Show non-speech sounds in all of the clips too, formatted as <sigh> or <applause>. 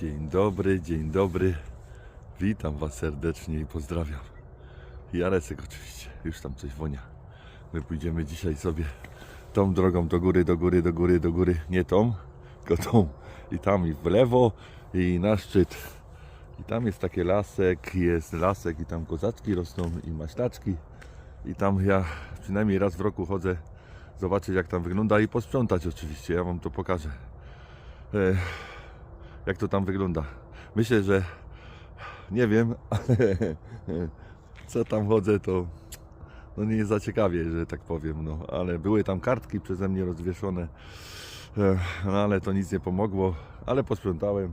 Dzień dobry, dzień dobry. Witam Was serdecznie i pozdrawiam. Jarecek oczywiście, już tam coś wonia. My pójdziemy dzisiaj sobie tą drogą do góry, do góry, do góry, do góry. Nie tą, tylko tą. I tam i w lewo i na szczyt. I tam jest taki lasek, jest lasek i tam kozaczki rosną i maślaczki. I tam ja przynajmniej raz w roku chodzę zobaczyć jak tam wygląda i posprzątać oczywiście. Ja Wam to pokażę. E, jak to tam wygląda. Myślę, że nie wiem, <laughs> ale co tam chodzę, to no nie jest za ciekawie, że tak powiem. No, ale były tam kartki przeze mnie rozwieszone, e, no ale to nic nie pomogło, ale posprzątałem.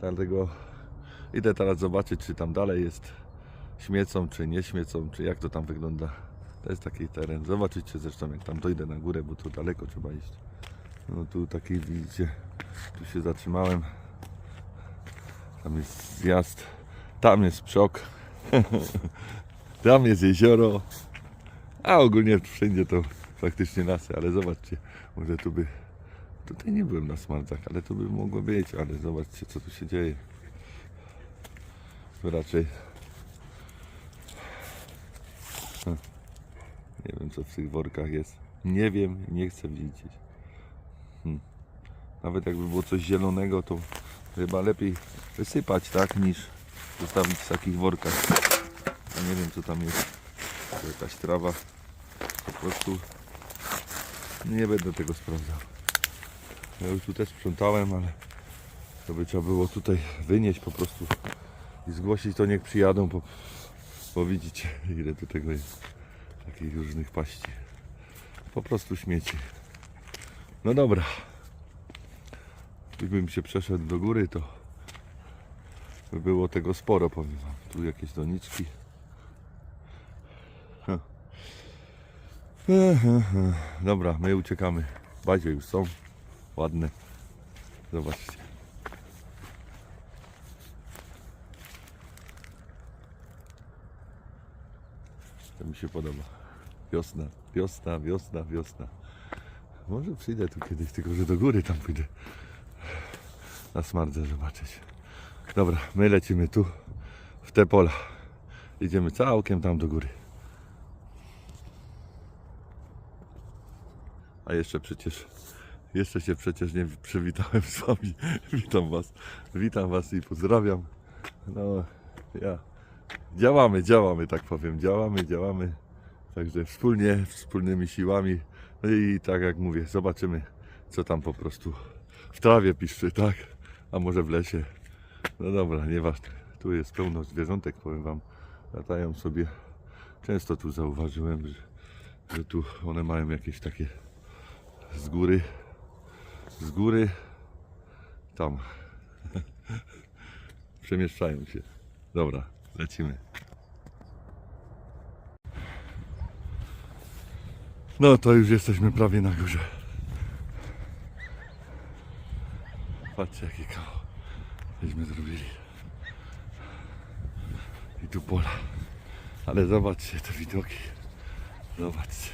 Dlatego idę teraz zobaczyć, czy tam dalej jest śmiecą, czy nie śmiecą, czy jak to tam wygląda. To jest taki teren. Zobaczycie zresztą, jak tam dojdę na górę, bo to daleko trzeba iść. No tu taki widzicie, tu się zatrzymałem. Tam jest zjazd, tam jest przok, <laughs> tam jest jezioro, a ogólnie wszędzie to faktycznie lasy, ale zobaczcie, może tu by, tutaj nie byłem na smardzach, ale tu by mogło być, ale zobaczcie co tu się dzieje. Tu raczej <laughs> nie wiem co w tych workach jest, nie wiem, nie chcę widzieć. Nawet jakby było coś zielonego, to chyba lepiej wysypać, tak, niż zostawić w takich workach. Ja nie wiem, co tam jest. To jakaś trawa. Po prostu nie będę tego sprawdzał. Ja już tu też sprzątałem, ale to by trzeba było tutaj wynieść po prostu i zgłosić, to niech przyjadą, bo, bo widzicie, ile tu tego jest. Takich różnych paści. Po prostu śmieci. No dobra. Gdybym się przeszedł do góry, to by było tego sporo, powiem wam. Tu jakieś doniczki. Dobra, my uciekamy. Bazie już są. Ładne. Zobaczcie. To mi się podoba. Wiosna, wiosna, wiosna, wiosna. Może przyjdę tu kiedyś, tylko że do góry tam pójdę na smardze zobaczyć. Dobra, my lecimy tu, w te pola. Idziemy całkiem tam do góry. A jeszcze przecież, jeszcze się przecież nie przywitałem z wami. <laughs> Witam was, witam was i pozdrawiam. No, ja. Działamy, działamy, tak powiem, działamy, działamy. Także wspólnie, wspólnymi siłami. I tak jak mówię, zobaczymy, co tam po prostu w trawie piszczy, tak? A może w lesie. No dobra, nieważne. Tu jest pełno zwierzątek, powiem wam. Latają sobie. Często tu zauważyłem, że, że tu one mają jakieś takie z góry. Z góry tam. <laughs> Przemieszczają się. Dobra, lecimy. No to już jesteśmy prawie na górze. Patrzcie jaki kawał żeśmy zrobili. I tu pola. Ale zobaczcie te widoki. Zobaczcie.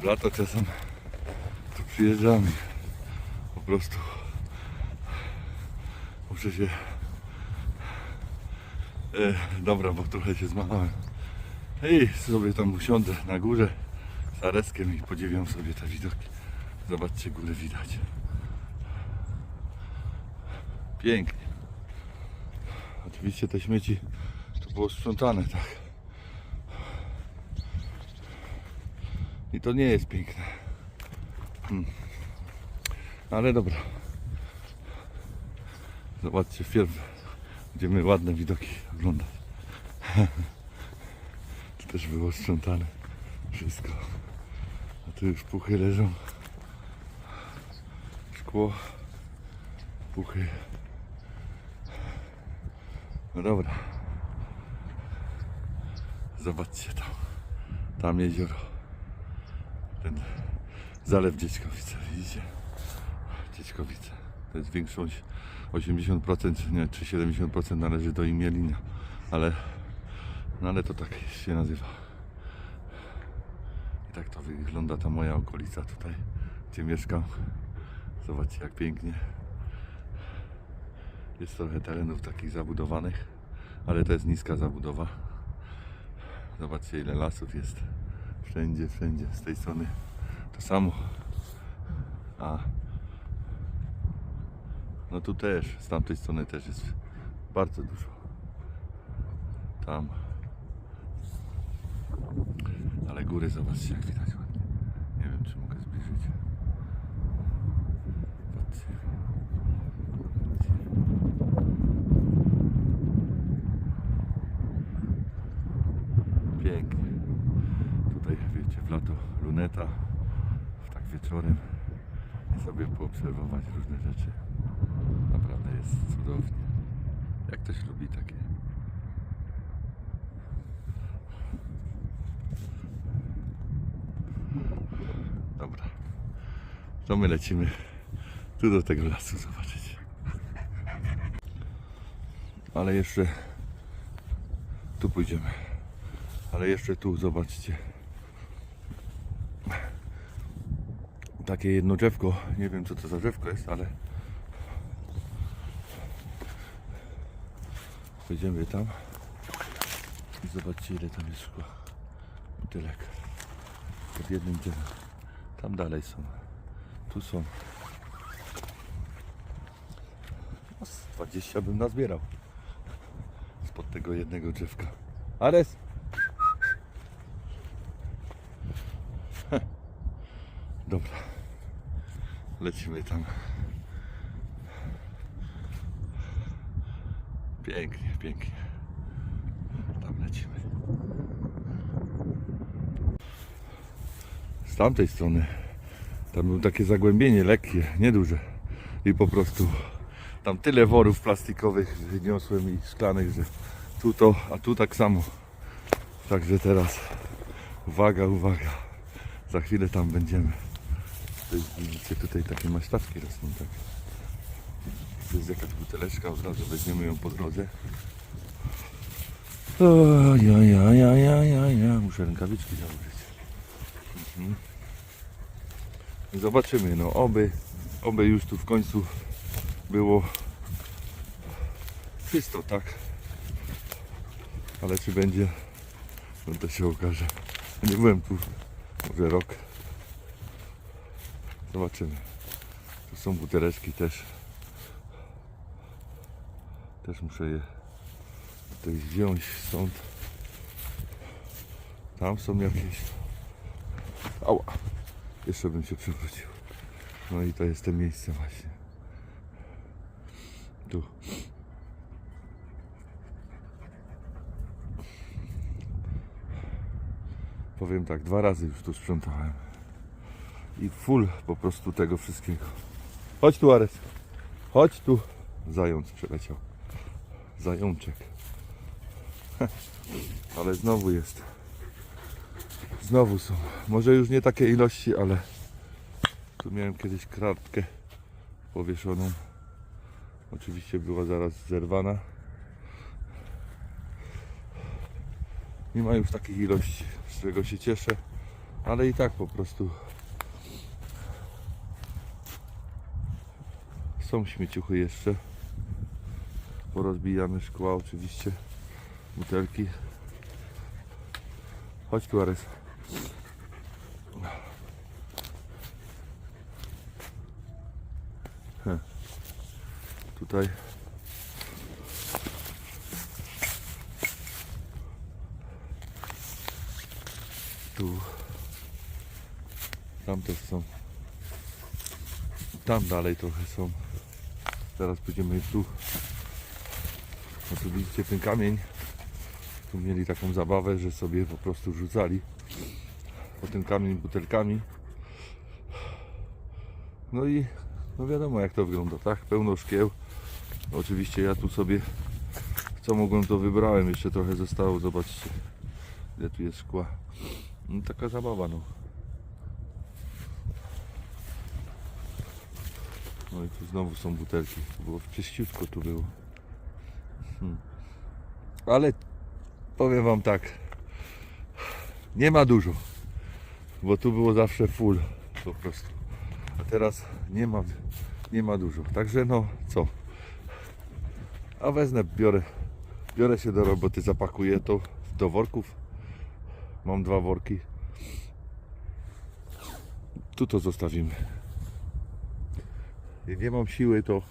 W lato czasem tu przyjeżdżamy. Po prostu muszę się e, dobra, bo trochę się zmachałem. I sobie tam usiądę na górze z Areskiem i podziwiam sobie te widoki. Zobaczcie, górę widać. Pięknie. Oczywiście te śmieci to było sprzątane, tak. I to nie jest piękne. Hmm. Ale dobra. Zobaczcie, wpierw będziemy ładne widoki oglądać. <laughs> Też było sprzątane. Wszystko. A tu już puchy leżą. Szkło. Puchy. No dobra. Zobaczcie tam. Tam jezioro. Ten zalew Dziećkowice, widzicie? Dziećkowice. To jest większość, 80% nie, czy 70% należy do Imielina. Ale, no ale to tak się nazywa. I tak to wygląda ta moja okolica tutaj, gdzie mieszkam. Zobaczcie jak pięknie. Jest trochę terenów takich zabudowanych, ale to jest niska zabudowa. Zobaczcie ile lasów jest. Wszędzie, wszędzie. Z tej strony to samo. A no tu też, z tamtej strony też jest bardzo dużo. Tam. Ale góry zobaczcie jak widać ładnie. Nie wiem czy mogę zbliżyć. Patrzcie. Pięknie. Tutaj wiecie, w lato luneta, w tak wieczorem i sobie poobserwować różne rzeczy. Naprawdę jest cudownie. Jak ktoś lubi takie. Dobra. To my lecimy tu do tego lasu zobaczyć. Ale jeszcze tu pójdziemy. Ale jeszcze tu zobaczcie. Takie jedno drzewko. Nie wiem co to za drzewko jest, ale Pójdziemy tam i zobaczcie ile tam jest szkła. Butelek. Pod jednym drzewem. Tam dalej są. Tu są. No, z 20 bym nazbierał. Spod tego jednego drzewka. Ares! Dobra. Lecimy tam. Pięknie, pięknie. Tam lecimy. Z tamtej strony tam było takie zagłębienie lekkie, nieduże. I po prostu tam tyle worów plastikowych wyniosłem i szklanych, że tu to, a tu tak samo. Także teraz uwaga, uwaga. Za chwilę tam będziemy. To jest, widzicie, tutaj takie maślaczki rosną, tak. To jest jakaś buteleczka, od razu weźmiemy ją po drodze. O, ja, ja, ja, ja, ja, ja. Muszę rękawiczki założyć. Mhm. Zobaczymy, no oby, oby już tu w końcu było czysto, tak? Ale czy będzie, no to się okaże. Nie byłem tu może rok. Zobaczymy. Tu są buteleczki też. Też muszę je tutaj wziąć stąd. Tam są jakieś. Ała. Jeszcze bym się przewrócił. No i to jest to miejsce właśnie. Tu. Powiem tak, dwa razy już tu sprzątałem. I full po prostu tego wszystkiego. Chodź tu, Ares. Chodź tu. Zając przeleciał. Zajączek. <laughs> Ale znowu jest. Znowu są. Może już nie takie ilości, ale tu miałem kiedyś kratkę powieszoną. Oczywiście była zaraz zerwana. Nie ma już takich ilości, z czego się cieszę, ale i tak po prostu są śmieciuchy jeszcze. Porozbijamy szkła oczywiście, butelki. Chodź tu Ares. Tutaj. Tu. Tam też są. Tam dalej trochę są. Teraz pójdziemy tu. No tu widzicie ten kamień. Tu mieli taką zabawę, że sobie po prostu rzucali kamień butelkami no i no wiadomo jak to wygląda, tak? Pełno szkieł oczywiście ja tu sobie co mogłem to wybrałem, jeszcze trochę zostało, zobaczcie ile tu jest szkła no, taka zabawa no no i tu znowu są butelki było czyściutko tu było Hmm. Ale powiem wam tak. Nie ma dużo. Bo tu było zawsze full po prostu. A teraz nie ma, nie ma dużo. Także no co? A wezmę, biorę, biorę się do roboty, zapakuję to do worków. Mam dwa worki. Tu to zostawimy. Jak nie mam siły, to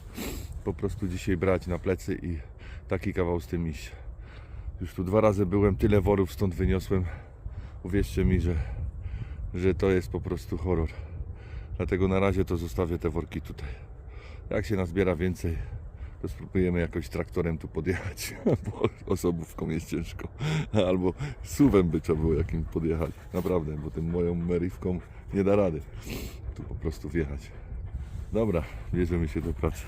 po prostu dzisiaj brać na plecy i taki kawał z tym iść. Już tu dwa razy byłem, tyle worów stąd wyniosłem. Uwierzcie mi, że, że to jest po prostu horror. Dlatego na razie to zostawię te worki tutaj. Jak się nazbiera więcej, to spróbujemy jakoś traktorem tu podjechać, <laughs> bo osobówką jest ciężko. Albo suwem by trzeba było jakim podjechać. Naprawdę, bo tym moją merywką nie da rady tu po prostu wjechać. Dobra, bierzemy się do pracy.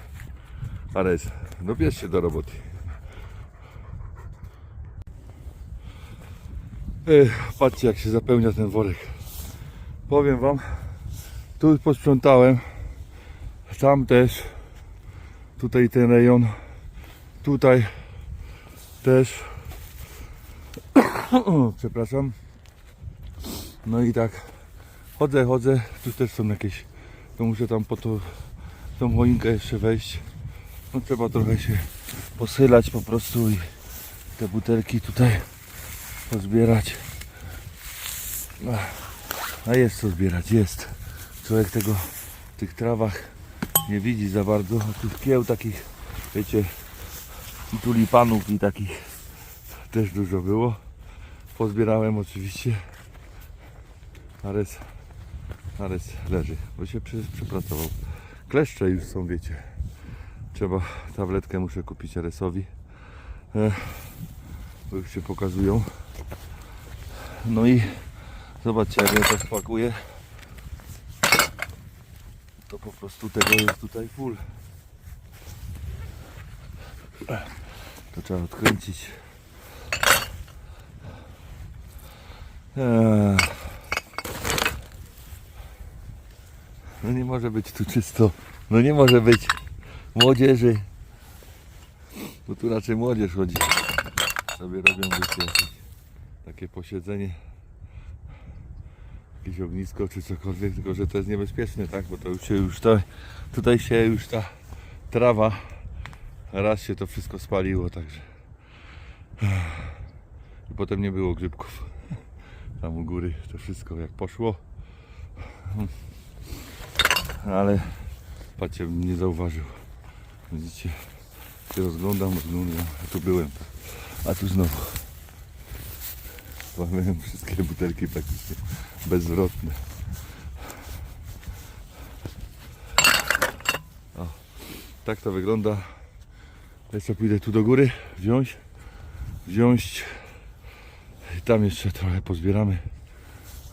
Ares, no bierz się do roboty. Patrzcie jak się zapełnia ten worek. Powiem wam, tu posprzątałem, tam też, tutaj ten rejon, tutaj też, <coughs> przepraszam. No i tak, chodzę, chodzę, tu też są jakieś, to muszę tam po to, tą choinkę jeszcze wejść. No trzeba trochę się poschylać po prostu i te butelki tutaj pozbierać. A jest co zbierać, jest. Człowiek tego w tych trawach nie widzi za bardzo. A tych kieł takich, wiecie, i tulipanów i takich też dużo było. Pozbierałem oczywiście. Ares, Ares leży, bo się przy, przypracował. Kleszcze już są, wiecie. Trzeba, tabletkę muszę kupić Aresowi. E, bo już się pokazują. No i zobaczcie, jak ja to spakuję. To po prostu tego jest tutaj full. To trzeba odkręcić. Eee. No nie może być tu czysto. No nie może być młodzieży. Bo tu raczej młodzież chodzi. Sobie robią wiecie, takie posiedzenie. Jakieś ognisko czy cokolwiek, tylko że to jest niebezpieczne, tak? Bo to już się już to, tutaj się już ta trawa raz się to wszystko spaliło, także i potem nie było grzybków. Tam u góry to wszystko jak poszło. Ale patrzcie, nie zauważył. Widzicie, się rozglądam, rozglądam, a tu byłem, a tu znowu. Mamy wszystkie butelki praktycznie bezzwrotne. O, tak to wygląda. Jeszcze pójdę tu do góry, wziąć, wziąć i tam jeszcze trochę pozbieramy.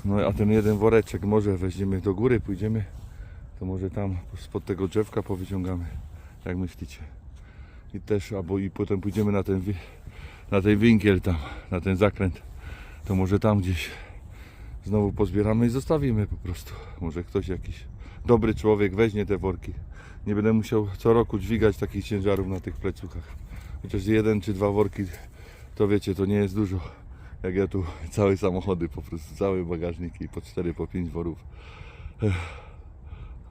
No a ten jeden woreczek może weźmiemy do góry, pójdziemy, to może tam spod tego drzewka powyciągamy. Jak myślicie? I też, albo i potem pójdziemy na ten, na ten winkiel tam, na ten zakręt. To może tam gdzieś znowu pozbieramy i zostawimy po prostu. Może ktoś jakiś dobry człowiek weźmie te worki. Nie będę musiał co roku dźwigać takich ciężarów na tych plecuchach. Chociaż jeden czy dwa worki, to wiecie, to nie jest dużo. Jak ja tu całe samochody, po prostu całe bagażniki, po 4, po 5 worów.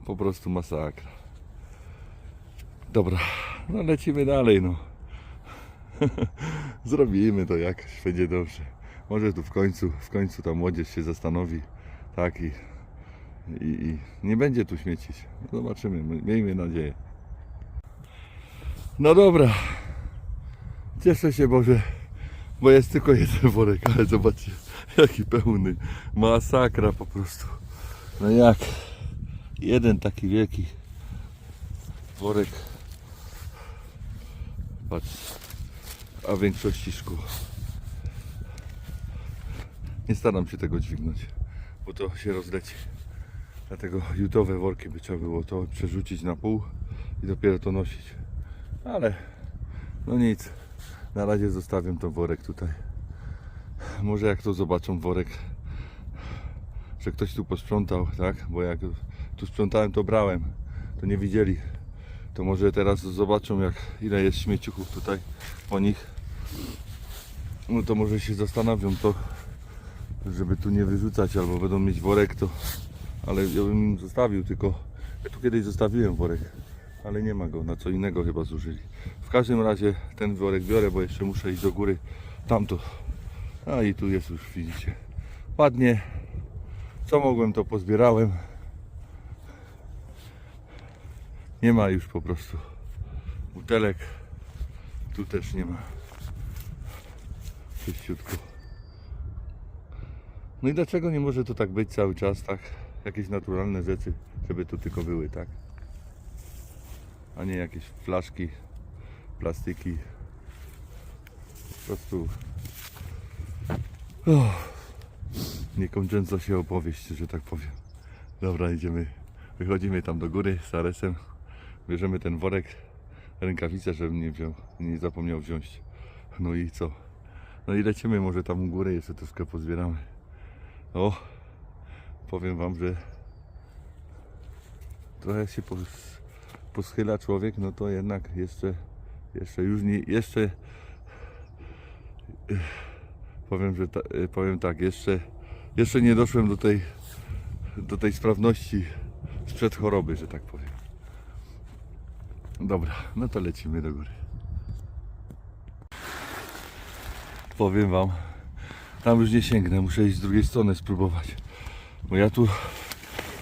Po prostu masakra. Dobra, no lecimy dalej, no. <laughs> Zrobimy to jakoś, będzie dobrze. Może tu w końcu, w końcu ta młodzież się zastanowi, tak i, i, i nie będzie tu śmiecić. Zobaczymy, my- miejmy nadzieję. No dobra, cieszę się Boże, bo jest tylko jeden worek, ale zobaczcie, jaki pełny, masakra po prostu. No jak, jeden taki wielki worek, patrz, a większości szkół. Nie staram się tego dźwignąć, bo to się rozleci. Dlatego jutowe worki by trzeba było to przerzucić na pół i dopiero to nosić. Ale no nic, na razie zostawiam ten worek tutaj. Może jak to zobaczą worek, że ktoś tu posprzątał, tak? Bo jak tu sprzątałem, to brałem, to nie widzieli. To może teraz zobaczą, jak ile jest śmieciuchów tutaj po nich. No to może się zastanowią to, żeby tu nie wyrzucać, albo będą mieć worek, to ale ja bym im zostawił, tylko tu kiedyś zostawiłem worek, ale nie ma go, na co innego chyba zużyli. W każdym razie ten worek biorę, bo jeszcze muszę iść do góry, tamto. A i tu jest już, widzicie. Ładnie. Co mogłem, to pozbierałem. Nie ma już po prostu butelek. Tu też nie ma. Czyściutko. No i dlaczego nie może to tak być cały czas, tak? Jakieś naturalne rzeczy, żeby tu tylko były, tak? A nie jakieś flaszki, plastiki. Po prostu. Oh. Niekończąca się opowieść, że tak powiem. Dobra, idziemy. Wychodzimy tam do góry z Aresem. Bierzemy ten worek, rękawice, żebym nie wziął, nie zapomniał wziąć. No i co? No i lecimy może tam u góry, jeszcze troszkę pozbieramy. O, powiem wam, że trochę się pos, poschyla człowiek, no to jednak jeszcze, jeszcze już nie, jeszcze powiem, że ta, powiem tak, jeszcze, jeszcze nie doszłem do tej, do tej sprawności sprzed choroby, że tak powiem. Dobra, no to lecimy do góry. Powiem wam, tam już nie sięgnę, muszę iść z drugiej strony spróbować. Bo ja tu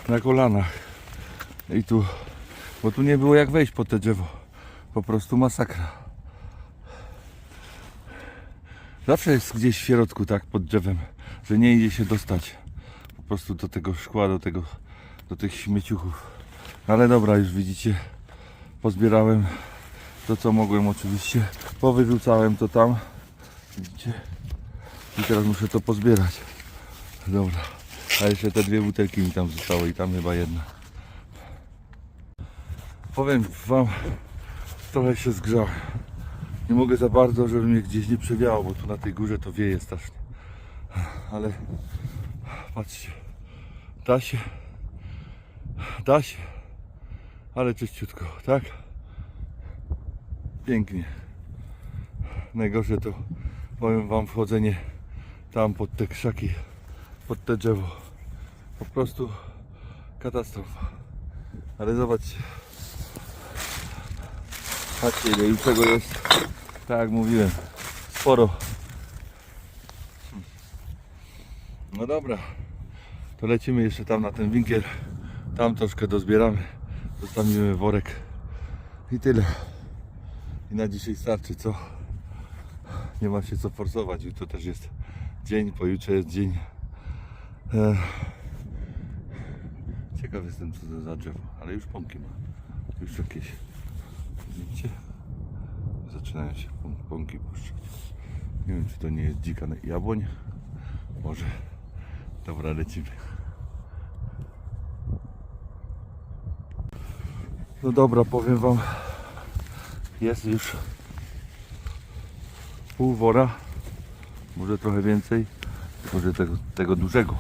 na kolanach i tu, bo tu nie było jak wejść po te drzewo. Po prostu masakra. Zawsze jest gdzieś w środku, tak, pod drzewem, że nie idzie się dostać po prostu do tego szkła, do tego, do tych śmieciuchów. Ale dobra, już widzicie, pozbierałem to, co mogłem oczywiście. Powyrzucałem to tam. Widzicie? I teraz muszę to pozbierać. Dobra. A jeszcze te dwie butelki mi tam zostały i tam chyba jedna. Powiem wam, trochę się zgrzałem. Nie mogę za bardzo, żeby mnie gdzieś nie przewiało, bo tu na tej górze to wieje strasznie. Ale patrzcie, da się, da się, ale czyściutko, tak? Pięknie. Najgorsze to powiem wam wchodzenie tam pod te krzaki, pod te drzewo. Po prostu katastrofa. Ale zobaczcie. Patrzcie ile i czego jest. Tak jak mówiłem. Sporo. No dobra. To lecimy jeszcze tam na ten winkiel. Tam troszkę dozbieramy. Zostawimy worek. I tyle. I na dzisiaj starczy, co? Nie ma się co forsować. Jutro też jest dzień, pojutrze jest dzień. Ciekaw jestem co to za drzewo, ale już pąki ma. Już jakieś. Widzicie? Zaczynają się pą- pąki puszczać. Nie wiem czy to nie jest dzika jabłoń. Może. Dobra, lecimy. No dobra, powiem wam. Jest już pół wora, może trochę więcej, może tego, tego dużego.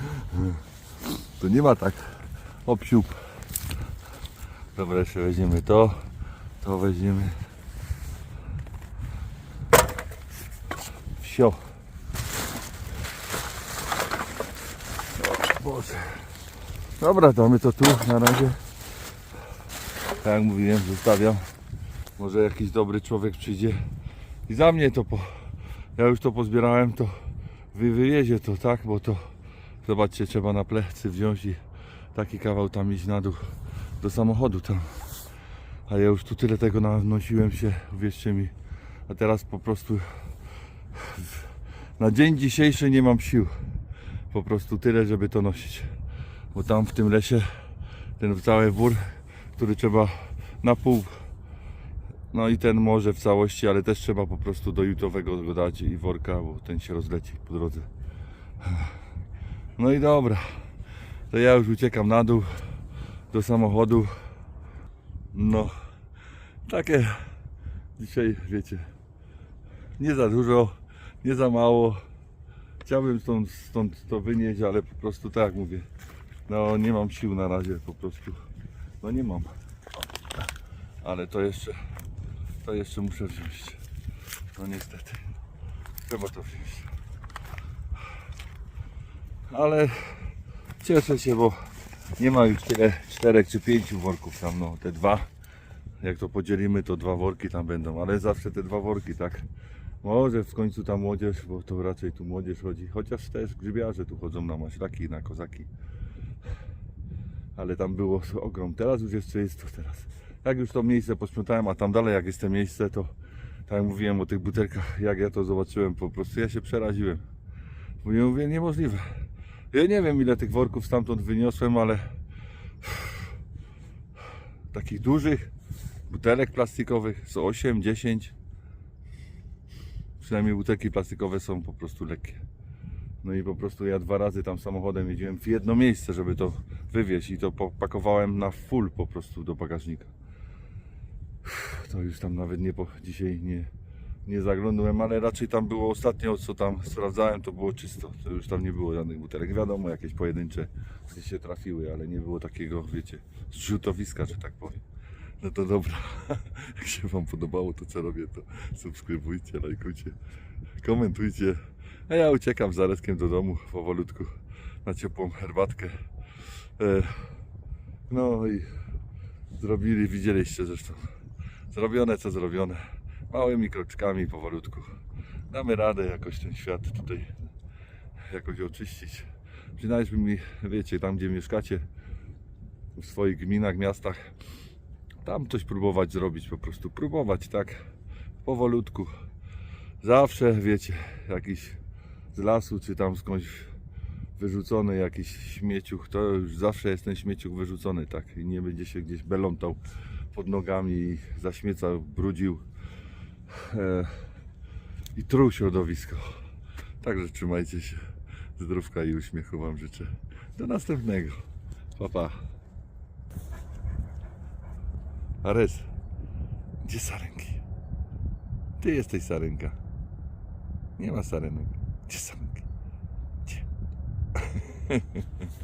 <laughs> to nie ma tak obsiup. Dobra, jeszcze weźmiemy to, to weźmiemy. Wsio. Boże. Dobra, damy to tu na razie. Tak jak mówiłem, zostawiam. Może jakiś dobry człowiek przyjdzie i za mnie to po... Ja już to pozbierałem, to wy wywiezie to, tak? Bo to zobaczcie, trzeba na plecy wziąć i taki kawał tam iść na dół do samochodu tam. A ja już tu tyle tego nanosiłem się, uwierzcie mi. A teraz po prostu na dzień dzisiejszy nie mam sił. Po prostu tyle, żeby to nosić. Bo tam w tym lesie ten cały wór, który trzeba na pół no i ten może w całości, ale też trzeba po prostu do jutrowego go dać i worka, bo ten się rozleci po drodze. No i dobra. To ja już uciekam na dół do samochodu. No, takie dzisiaj, wiecie, nie za dużo, nie za mało. Chciałbym stąd, stąd to wynieść, ale po prostu tak jak mówię, no nie mam sił na razie po prostu. No nie mam. Ale to jeszcze to jeszcze muszę wziąć. No niestety. Trzeba to wziąć. Ale cieszę się, bo Nie ma już tyle, czterech czy pięciu worków tam, no te dwa. Jak to podzielimy, to dwa worki tam będą, ale zawsze te dwa worki, tak. Może w końcu ta młodzież, bo to raczej tu młodzież chodzi, chociaż też grzybiarze tu chodzą na maślaki, na kozaki. Ale tam było <laughs> ogrom, teraz już jeszcze jest to teraz. Jak już to miejsce posprzątałem, a tam dalej jak jest to miejsce, to tak jak mówiłem o tych butelkach, jak ja to zobaczyłem, po prostu ja się przeraziłem. Bo ja mówię, niemożliwe. Ja nie wiem ile tych worków stamtąd wyniosłem, ale takich dużych butelek plastikowych są 8, 10. Przynajmniej butelki plastikowe są po prostu lekkie. No i po prostu ja dwa razy tam samochodem jeździłem w jedno miejsce, żeby to wywieźć i to pakowałem na full po prostu do bagażnika. To już tam nawet nie po, dzisiaj nie, nie zaglądałem, ale raczej tam było ostatnio, co tam sprawdzałem, to było czysto. To już tam nie było żadnych butelek. Wiadomo, jakieś pojedyncze gdzieś się trafiły, ale nie było takiego, wiecie, zrzutowiska, że tak powiem. No to dobra. <laughs> Jak się Wam podobało to, co robię, to subskrybujcie, lajkujcie, komentujcie. A ja uciekam z Zareskiem do domu powolutku na ciepłą herbatkę. E, No i zrobili, widzieliście zresztą. Zrobione co zrobione. Małymi kroczkami powolutku. Damy radę jakoś ten świat tutaj jakoś oczyścić. Przynajmniej, wiecie, tam gdzie mieszkacie, w swoich gminach, miastach, tam coś próbować zrobić, po prostu próbować, tak, powolutku. Zawsze, wiecie, jakiś z lasu, czy tam skądś wyrzucony jakiś śmieciuch, to już zawsze jest ten śmieciuch wyrzucony, tak, i nie będzie się gdzieś belątał pod nogami zaśmiecał, brudził e, i truł środowisko. Także trzymajcie się, zdrówka i uśmiechu Wam życzę. Do następnego. Pa, pa. Ares, gdzie sarenki? Ty jesteś sarenka. Nie ma sarenek. Gdzie sarenki? Gdzie? <laughs>